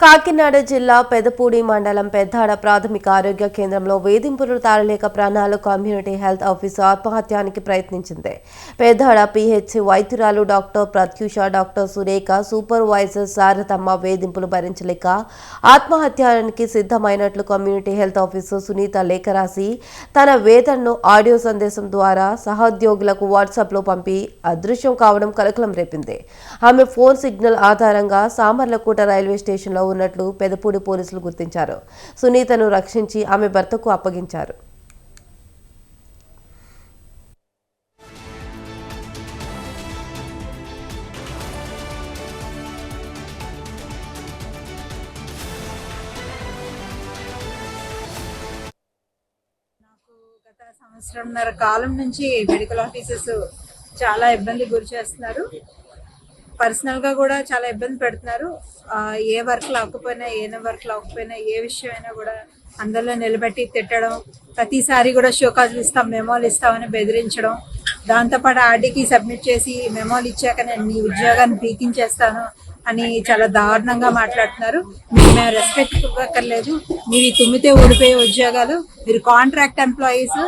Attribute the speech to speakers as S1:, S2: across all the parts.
S1: కాకినాడ జిల్లా పెదపూడి మండలం పెద్దాడ ప్రాథమిక ఆరోగ్య కేంద్రంలో వేధింపులు తాళలేక ప్రాణాలు కమ్యూనిటీ హెల్త్ ఆఫీసర్ ఆత్మహత్యానికి ప్రయత్నించింది. Peddada PHC వైద్యురాలు doctor Pratyusha doctor Surekha supervisor Sharadamma వేధింపులు భరించలేక ఆత్మహత్యానికి సిద్ధమైనట్లు కమ్యూనిటీ హెల్త్ ఆఫీసర్ సునీత లేఖ రాసి తన వేదనను ఆడియో సందేశం ద్వారా సహోద్యోగులకు వాట్సాప్లో పంపి అదృశ్యం కావడం కలకలం రేపింది. ఆమె ఫోన్ సిగ్నల్ ఆధారంగా సామర్లకోట రైల్వే స్టేషన్లో ఉన్నట్లు పెదపూడి పోలీసులు గుర్తించారు. సునీతను రక్షించి ఆమె భర్తకు అప్పగించారు.
S2: నాకు గత సంవత్సరంన్నర కాలం నుంచి మెడికల్ ఆఫీసర్స్ చాలా ఇబ్బంది గురి చేస్తున్నారు. పర్సనల్గా కూడా చాలా ఇబ్బంది పెడుతున్నారు. ఏ వర్క్ లేకపోయినా ఏ వర్క్ లేకపోయినా ఏ విషయం అయినా కూడా అందరిలో నిలబెట్టి తిట్టడం ప్రతిసారి కూడా షోకాజులు ఇస్తాం మెమోలు ఇస్తామని బెదిరించడం. దాంతోపాటు ఆర్డీకి సబ్మిట్ చేసి మెమోలు ఇచ్చాక నేను నీ ఉద్యోగాన్ని పీకించేస్తాను అని చాలా దారుణంగా మాట్లాడుతున్నారు. మీరు మేము రెస్పెక్ట్ ఇవ్వక్కర్లేదు. మీరు తుమ్మితే ఊడిపోయే ఉద్యోగాలు మీరు కాంట్రాక్ట్ ఎంప్లాయీస్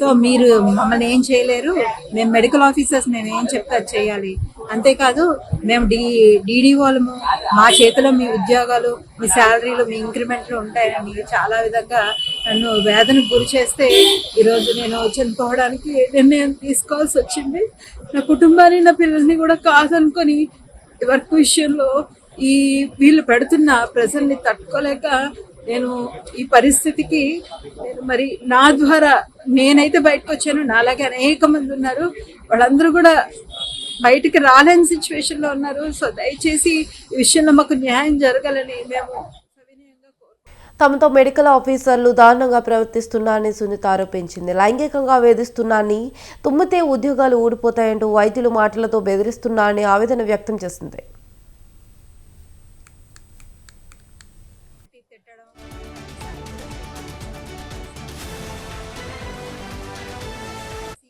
S2: సో మీరు మమ్మల్ని ఏం చేయలేరు. మేము మెడికల్ ఆఫీసర్స్ మేము ఏం చెప్తే చేయాలి. అంతేకాదు మేము డి డీడీఓలము మా చేతిలో మీ ఉద్యోగాలు మీ శాలరీలు మీ ఇంక్రిమెంట్లు ఉంటాయని చాలా విధంగా నన్ను వేదనకు గురి చేస్తే ఈరోజు నేను చనిపోవడానికి నిర్ణయం తీసుకోవాల్సి వచ్చింది. నా కుటుంబాన్ని నా పిల్లల్ని కూడా కాదనుకొని వర్క్ విషయంలో ఈ వీళ్ళు పెడుతున్న ప్రజల్ని తట్టుకోలేక నేను ఈ పరిస్థితికి నేను మరి నా ద్వారా నేనైతే బయటకు వచ్చాను. నాలాగే అనేక మంది ఉన్నారు. వాళ్ళందరూ కూడా బయటికి రాలేని సిచ్యువేషన్లో ఉన్నారు. సో దయచేసి ఈ విషయంలో మాకు న్యాయం జరగాలని మేము
S1: తమతో మెడికల్ ఆఫీసర్లు దారుణంగా ప్రవర్తిస్తున్నారని సునీత ఆరోపించింది. లైంగికంగా వేధిస్తున్నారని తుమ్మితే ఉద్యోగాలు ఊడిపోతాయంటూ వైద్యులు మాటలతో బెదిరిస్తున్నారని ఆవేదన వ్యక్తం చేసింది.